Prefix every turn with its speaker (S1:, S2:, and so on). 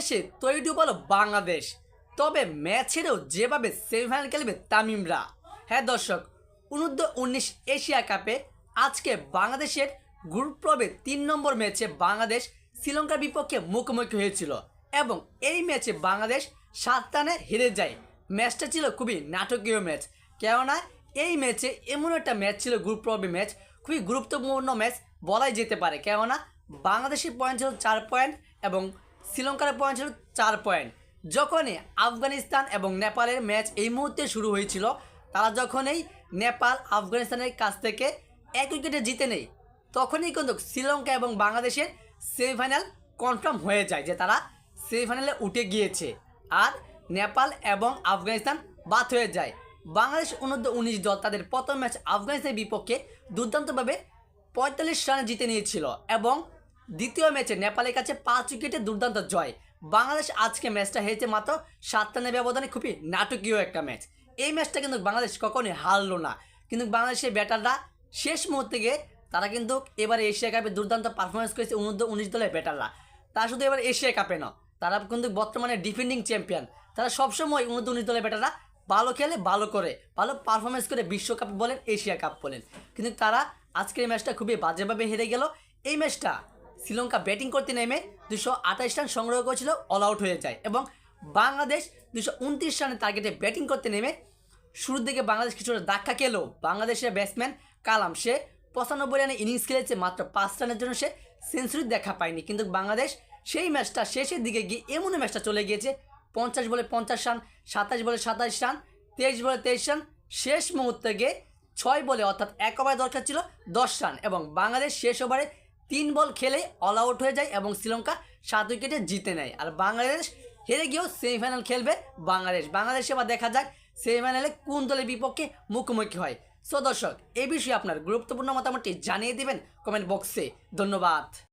S1: এসে তৈরি বলো বাংলাদেশ। তবে ম্যাচেরও যেভাবে সেমিফাইনাল খেলবে তামিমরা। হ্যাঁ দর্শক অনূর্ধ্ব উনিশ এশিয়া কাপে আজকে বাংলাদেশের গ্রুপ পর্বে তিন নম্বর ম্যাচে বাংলাদেশ শ্রীলঙ্কার বিপক্ষে মুখোমুখি হয়েছিল এবং এই ম্যাচে বাংলাদেশ সাত রানে হেরে যায়। ম্যাচটা ছিল খুবই নাটকীয় ম্যাচ। কেননা এই ম্যাচে এমন একটা ম্যাচ ছিল গ্রুপ পর্বে ম্যাচ, খুবই গুরুত্বপূর্ণ ম্যাচ বলাই যেতে পারে। কেননা বাংলাদেশের পয়েন্ট ছিল চার পয়েন্ট এবং শ্রীলঙ্কার পয়েন্ট ছিল চার পয়েন্ট। যখনই আফগানিস্তান এবং নেপালের ম্যাচ এই মুহূর্তে শুরু হয়েছিল, তারা যখনই নেপাল আফগানিস্তানের কাছ থেকে এক উইকেটে জিতে নেই তখনই কিন্তু শ্রীলঙ্কা এবং বাংলাদেশের সেমিফাইনাল কনফার্ম হয়ে যায় যে তারা সেমিফাইনালে উঠে গিয়েছে আর নেপাল এবং আফগানিস্তান বাদ হয়ে যায়। বাংলাদেশ অনূর্ধ্ব উনিশ দল তাদের প্রথম ম্যাচ আফগানিস্তানের বিপক্ষে দুর্দান্তভাবে পঁয়তাল্লিশ রানে জিতে নিয়েছিল এবং দ্বিতীয় ম্যাচে নেপালের কাছে পাঁচ উইকেটে দুর্দান্ত জয়। বাংলাদেশ আজকে ম্যাচটা হেরেছে মাত্র সাত রানের ব্যবধানে, খুবই নাটকীয় একটা ম্যাচ। এই ম্যাচটা কিন্তু বাংলাদেশ কখনোই হারলো না। কিন্তু বাংলাদেশের ব্যাটাররা শেষ মুহূর্তে গিয়ে তারা কিন্তু এবার এশিয়া কাপে দুর্দান্ত পারফরমেন্স করেছে অনূর্ধ্ব উনিশ দলের ব্যাটাররা। তারা শুধু এবার এশিয়া কাপে না তারা কিন্তু বর্তমানে ডিফেন্ডিং চ্যাম্পিয়ন তারা সবসময় অনূর্ধ্ব উনিশ দলের ব্যাটাররা ভালো খেলে, ভালো করে, ভালো পারফরমেন্স করে বিশ্বকাপ বলেন, এশিয়া কাপ বলেন। কিন্তু তারা আজকের ম্যাচটা খুবই বাজেভাবে হেরে গেল। এই ম্যাচটা শ্রীলঙ্কা ব্যাটিং করতে নেমে দুশো আঠাশ রান সংগ্রহ করেছিল অল আউট হয়ে যায়। এবং বাংলাদেশ দুশো উনত্রিশ রানের টার্গেটে ব্যাটিং করতে নেমে শুরুর দিকে বাংলাদেশ কিছুটা ধাক্কা খেলেও বাংলাদেশের ব্যাটসম্যান কালাম, সে পঁচানব্বই রানে ইনিংস খেলেছে, মাত্র পাঁচ রানের জন্য সে সেঞ্চুরি দেখা পায়নি। কিন্তু বাংলাদেশ সেই ম্যাচটা শেষের দিকে গিয়ে এমন ম্যাচটা চলে গিয়েছে, পঞ্চাশ বলে পঞ্চাশ রান, সাতাশ বলে সাতাশ রান, তেইশ বলে তেইশ রান, শেষ মুহূর্তে গিয়ে ছয় বলে অর্থাৎ এক ওভার দরকার ছিল দশ রান। এবং বাংলাদেশ শেষ ওভারে তিন বল খেলে অল আউট হয়ে যায় এবং শ্রীলঙ্কা সাত উইকেটে জিতে নেয়। আর বাংলাদেশ হেরে গিয়েও সেমিফাইনাল খেলবে বাংলাদেশ। বাংলাদেশে এবার দেখা যাক সেমিফাইনালে কোন দলের বিপক্ষে মুখোমুখি হয়। সো দর্শক এই বিষয়ে আপনার গুরুত্বপূর্ণ মতামতটি জানিয়ে দেবেন কমেন্ট বক্সে ধন্যবাদ।